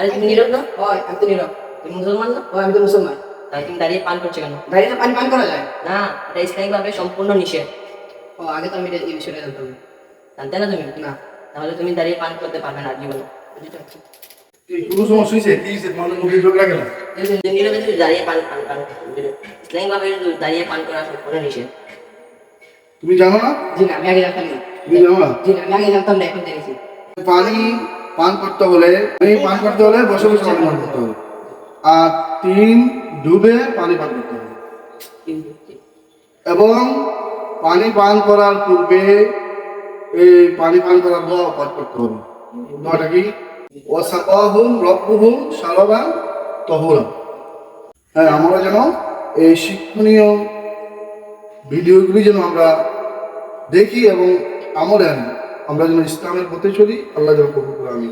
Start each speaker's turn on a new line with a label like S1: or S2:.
S1: আরে তুমি নীরব না?
S2: হয় আমি তো নীরব।
S1: তুমি মুসলমান না?
S2: হয় আমি তো মুসলমান।
S1: তাহলে তুমি দাঁড়িয়ে পান করছ কেন?
S2: দাঁড়িয়ে পানি পান করা যায়?
S1: না এটা ইসলামিকভাবে সম্পূর্ণ নিষেধ।
S2: ও আগে তো আমি এটা- এই বিষয়টা জানতাম।
S1: জানতে না তুমি?
S2: না।
S1: তাহলে তুমি দাঁড়িয়ে পান করতে পারবে না জীবনে।
S3: কোনো সমস্যা হয়েছে? কি হয়েছে? তোমাদের মুখে ঝগড়া গেল
S1: নীরবে শুধু দাঁড়িয়ে পান পান পান ইসলামিকভাবে দাঁড়িয়ে পান করা সম্পূর্ণ নিষেধ।
S3: তুমি জানো না?
S2: জি না আমি আগে জানতাম না।
S3: তুমি জানো না?
S2: জি না আমি আগে জানতাম না এখন জেনেছি
S3: পানি পান করতে হলে পানি পান করতে হলে বসে বসে পানি পান করতে হবে। আর তিন ডুবে পানি পান করতে হবে। এবং পানি পান করার পূর্বে এই পানি পান করার দোয়া পাঠ করতে হবে। দোয়াটা কি? ও সাকাহুম রব্বুহুম সালাবান তহুরা। হ্যাঁ আমরা যেন এই শিক্ষণীয় ভিডিওগুলি যেন আমরা দেখি এবং আমলে আনি। আমরা যেন ইসলামের পথে চলি আল্লাহ যেন কবুল করে আমি